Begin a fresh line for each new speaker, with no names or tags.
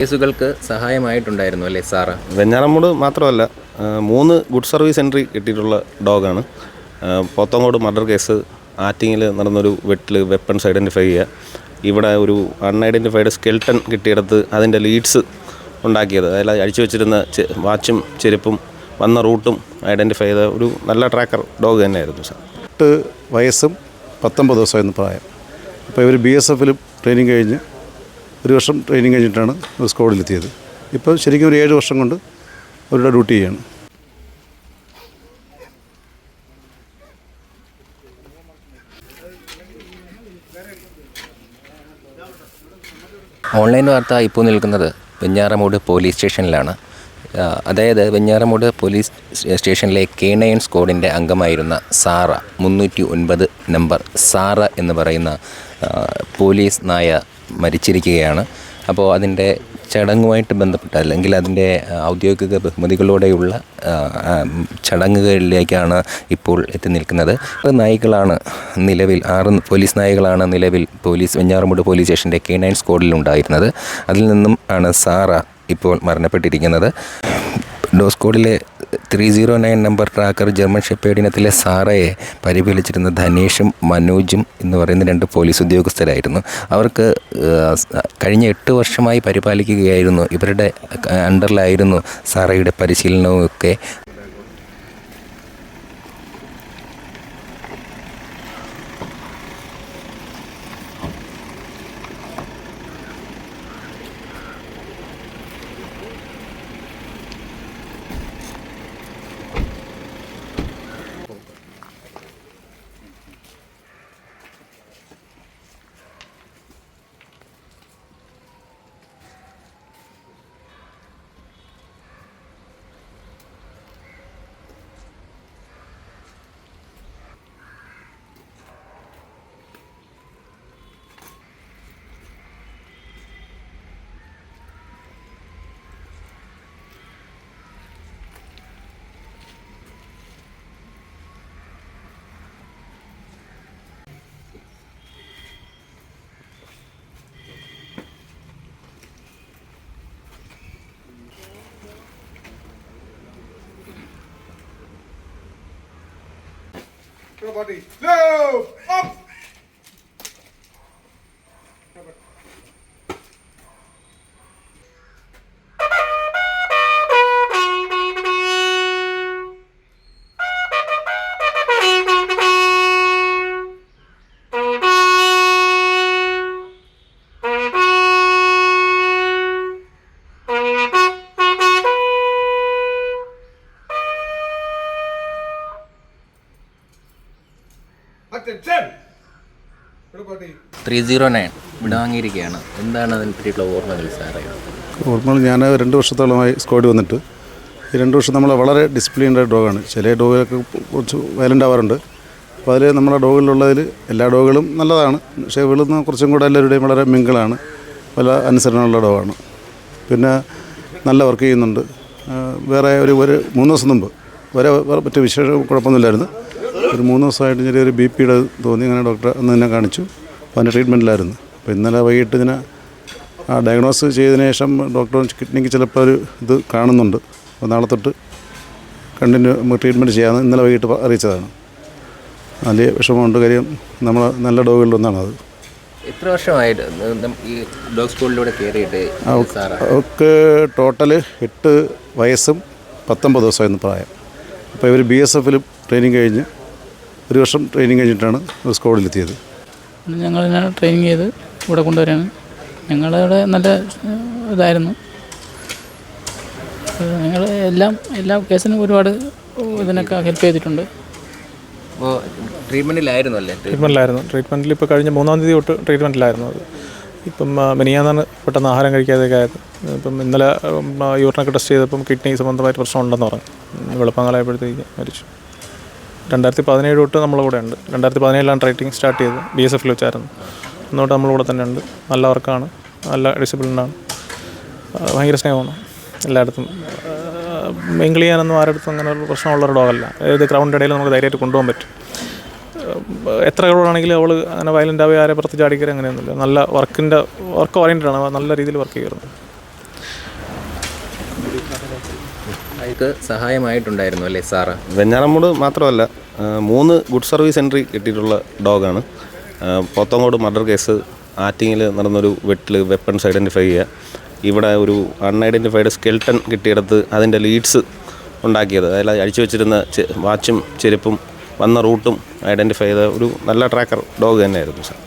കേസുകൾക്ക് സഹായമായിട്ടുണ്ടായിരുന്നു അല്ലേ സാറ്?
വെഞ്ഞാറമ്മൂട് മാത്രമല്ല മൂന്ന് ഗുഡ് സർവീസ് എൻട്രി കിട്ടിയിട്ടുള്ള ഡോഗാണ്. പോത്തങ്കോട് മർഡർ കേസ് ആറ്റിങ്ങിൽ നടന്നൊരു വെട്ടിൽ വെപ്പൺസ് ഐഡന്റിഫൈ ചെയ്യുക ഇവിടെ ഒരു അൺഐഡന്റിഫൈഡ് സ്കെൽട്ടൺ കിട്ടിയെടുത്ത് അതിന്റെ ലീഡ്സ് ഉണ്ടാക്കിയത്. അതിൽ അഴിച്ചു വെച്ചിരുന്ന വാച്ചും ചെരുപ്പും വന്ന റൂട്ടും ഐഡന്റിഫൈ ചെയ്ത ഒരു നല്ല ട്രാക്കർ ഡോഗ് തന്നെയായിരുന്നു സാർ.
എട്ട് വയസ്സും പത്തൊമ്പത് ദിവസമായിരുന്നു പ്രായം. അപ്പോൾ ഇവർ ബി എസ് എഫിലും ട്രെയിനിങ് കഴിഞ്ഞ് ഒരു വർഷം ട്രെയിനിങ് കഴിഞ്ഞിട്ടാണ് സ്കോഡിലെത്തിയത് ഇപ്പോൾ ശരിക്കും ഒരു ഏഴ് വർഷം കൊണ്ട് അവരുടെ ഡ്യൂട്ടി ചെയ്യാണ്.
ഓൺലൈൻ വാർത്ത ഇപ്പോൾ നിൽക്കുന്നത് വെഞ്ഞാറമൂട് പോലീസ് സ്റ്റേഷനിലാണ്. അതായത് വെഞ്ഞാറമൂട് പോലീസ് സ്റ്റേഷനിലെ കെ നയൻ സ്ക്വാഡിന്റെ അംഗമായിരുന്ന സാറ മുന്നൂറ്റി ഒൻപത് നമ്പർ സാറ എന്ന് പറയുന്ന പോലീസ് നായ മരിച്ചിരിക്കുകയാണ്. അപ്പോൾ അതിന്റെ ചടങ്ങുമായിട്ട് ബന്ധപ്പെട്ട അല്ലെങ്കിൽ അതിന്റെ ഔദ്യോഗിക ബഹുമതികളോടെയുള്ള ചടങ്ങുകളിലേക്കാണ് ഇപ്പോൾ എത്തി നിൽക്കുന്നത്. ആറ് നായികളാണ് നിലവിൽ ആറ് പോലീസ് നായികളാണ് നിലവിൽ പോലീസ് വെഞ്ഞാറമൂട് പോലീസ് സ്റ്റേഷന്റെ കെ നയൻ സ്ക്വാഡിൽ ഉണ്ടായിരുന്നത്. അതിൽ നിന്നും ആണ് സാറ ഇപ്പോൾ മരണപ്പെട്ടിരിക്കുന്നത്. ഡോസ്കോഡിലെ three zero nine number tracker German ഷെപ്പേഡിനത്തിലെ സാറയെ പരിപാലിച്ചിരുന്ന ധനേഷും മനോജും എന്ന് പറയുന്ന രണ്ട് പോലീസ് ഉദ്യോഗസ്ഥരായിരുന്നു. അവർക്ക് കഴിഞ്ഞ എട്ട് വർഷമായി പരിപാലിക്കുകയായിരുന്നു. ഇവരുടെ അണ്ടറിലായിരുന്നു സാറയുടെ പരിശീലനവും ഒക്കെ Nobody. No! Up! Three zero nine വിടാങ്ങിയിരിക്കുകയാണ്. എന്താണ് അതിനെ പറ്റിയിട്ടുള്ള ഓർമ്മകൾ സാറേ?
ഓർമ്മകൾ ഞാൻ രണ്ട് വർഷത്തോളമായി സ്ക്വാഡ് വന്നിട്ട്. ഈ രണ്ട് വർഷം നമ്മൾ വളരെ ഡിസിപ്ലിൻഡ് ഡോഗാണ് ചില ഡോഗുകളൊക്കെ കുറച്ച് വയലന്റ് ആവാറുണ്ട്. അപ്പോൾ അതിൽ നമ്മുടെ ഡോഗിലുള്ളതിൽ എല്ലാ ഡോഗുകളും നല്ലതാണ്. പക്ഷേ ഇവിടുന്ന് കുറച്ചും കൂടെ എല്ലാവരുടെയും വളരെ മിങ്കിളാണ്. പല അനുസരണമുള്ള ഡോഗാണ് പിന്നെ നല്ല വർക്ക് ചെയ്യുന്നുണ്ട്. വേറെ ഒരു ഒരു മൂന്ന് ദിവസം മുമ്പ്. വരെ മറ്റു വിശേഷം കുഴപ്പമൊന്നുമില്ലായിരുന്നു. ഒരു മൂന്ന് ദിവസമായിട്ട് ചെറിയൊരു ബി പിയുടെ തോന്നി അങ്ങനെ ഡോക്ടറെ അന്ന് തന്നെ കാണിച്ചു. അപ്പോൾ അതിന്റെ ട്രീറ്റ്മെന്റിലായിരുന്നു. അപ്പോൾ ഇന്നലെ വൈകിട്ട് ഇതിനെ ആ ഡയഗ്നോസ് ചെയ്തതിന് ശേഷം ഡോക്ടർ കിഡ്നിക്ക് ചിലപ്പോൾ ഒരു ഇത് കാണുന്നുണ്ട്. അപ്പോൾ നാളെ തൊട്ട് കണ്ടിന്യൂ നമുക്ക് ട്രീറ്റ്മെന്റ് ചെയ്യാമെന്ന് ഇന്നലെ വൈകിട്ട് അറിയിച്ചതാണ്. വലിയ വിഷമമുണ്ട് കാര്യം നമ്മൾ നല്ല ഡോഗുകളിലൊന്നാണത്.
എത്ര വർഷമായിട്ട് നം- ഈ ഡോഗ് സ്കൂളിലൂടെ കയറിയിട്ട് സാറ?
അവർക്ക് ടോട്ടൽ എട്ട് വയസ്സും പത്തൊമ്പത് ദിവസമായിരുന്നു പ്രായം. അപ്പോൾ ഇവർ ബി എസ് എഫിലും ട്രെയിനിങ് കഴിഞ്ഞ് ഒരു വർഷം ട്രെയിനിങ് കഴിഞ്ഞിട്ടാണ് സ്കോഡിലെത്തിയത് സ്ക്വാഡിലെത്തിയത്
ഞങ്ങൾ ട്രെയിനിങ് ചെയ്ത് ഇവിടെ കൊണ്ടുവരാണ് ഞങ്ങളിവിടെ നല്ല ഇതായിരുന്നു. ഞങ്ങൾ എല്ലാം എല്ലാ കേസിനും ഒരുപാട് ഇതിനൊക്കെ ഹെൽപ്പ് ചെയ്തിട്ടുണ്ട്.
അപ്പോൾ ട്രീറ്റ്മെന്റിലായിരുന്നു അല്ലേ?
ട്രീറ്റ്മെന്റിലായിരുന്നു ട്രീറ്റ്മെന്റിൽ ഇപ്പോൾ കഴിഞ്ഞ മൂന്നാം തീയതി തൊട്ട് ട്രീറ്റ്മെന്റിലായിരുന്നു അത്. ഇപ്പം മിനിയാന്നാണ് പെട്ടെന്ന് ആഹാരം കഴിക്കാതെയൊക്കെ ആയത്. ഇപ്പം ഇന്നലെ യൂറിനൊക്കെ ടെസ്റ്റ് ചെയ്തപ്പം കിഡ്നി സംബന്ധമായിട്ട് പ്രശ്നം ഉണ്ടെന്ന് പറഞ്ഞു വെളുപ്പങ്ങളായപ്പോഴത്തേക്ക് മരിച്ചു. രണ്ടായിരത്തി പതിനേഴ് തൊട്ട് നമ്മളെ കൂടെ ഉണ്ട്. രണ്ടായിരത്തി പതിനേഴിലാണ് ട്രൈറ്റിംഗ് സ്റ്റാർട്ട് ചെയ്തത്. ബി എസ് എഫിൽ വെച്ചായിരുന്നു. അന്നോട്ട് നമ്മളിവിടെ തന്നെ ഉണ്ട്. നല്ല വർക്കാണ്. നല്ല ഡിസിപ്ലിനാണ്. ഭയങ്കര സ്നേഹമാണ് എല്ലായിടത്തും. മിങ്കിൾ ചെയ്യാനൊന്നും ആരുടെ അങ്ങനെ ഒരു പ്രശ്നമുള്ള ഒരു ഡോഗല്ല. ഏത് ക്രൗണ്ടിന്റെ ഇടയിൽ നമുക്ക് ധൈര്യമായിട്ട് കൊണ്ടുപോകാൻ പറ്റും. എത്ര കഴിവാണെങ്കിലും അവൾ അങ്ങനെ വയലന്റ് ആവുക ആരെ പുറത്ത് ചാടിക്കറി അങ്ങനെയൊന്നുമില്ല. നല്ല വർക്കിന്റെ വർക്ക് ഓറിയന്റഡ് ആണ്. നല്ല രീതിയിൽ വർക്ക് ചെയ്യുന്നത്
അയാൾക്ക് സഹായമായിട്ടുണ്ടായിരുന്നു അല്ലേ സാറ്?
വെഞ്ഞാറമ്മൂട് മാത്രമല്ല മൂന്ന് ഗുഡ് സർവീസ് എൻട്രി കിട്ടിയിട്ടുള്ള ഡോഗാണ്. പോത്തങ്കോട് മർഡർ കേസ് ആറ്റിങ്ങിൽ നടന്നൊരു വെട്ടിൽ വെപ്പൺസ് ഐഡന്റിഫൈ ചെയ്യുക ഇവിടെ ഒരു അൺഐഡന്റിഫൈഡ് സ്കെൽട്ടൺ കിട്ടിയെടുത്ത് അതിന്റെ ലീഡ്സ് ഉണ്ടാക്കിയത്. അതിൽ അഴിച്ചു വെച്ചിരുന്ന വാച്ചും ചെരുപ്പും വന്ന റൂട്ടും ഐഡന്റിഫൈ ചെയ്ത ഒരു നല്ല ട്രാക്കർ ഡോഗ് തന്നെയായിരുന്നു സാർ.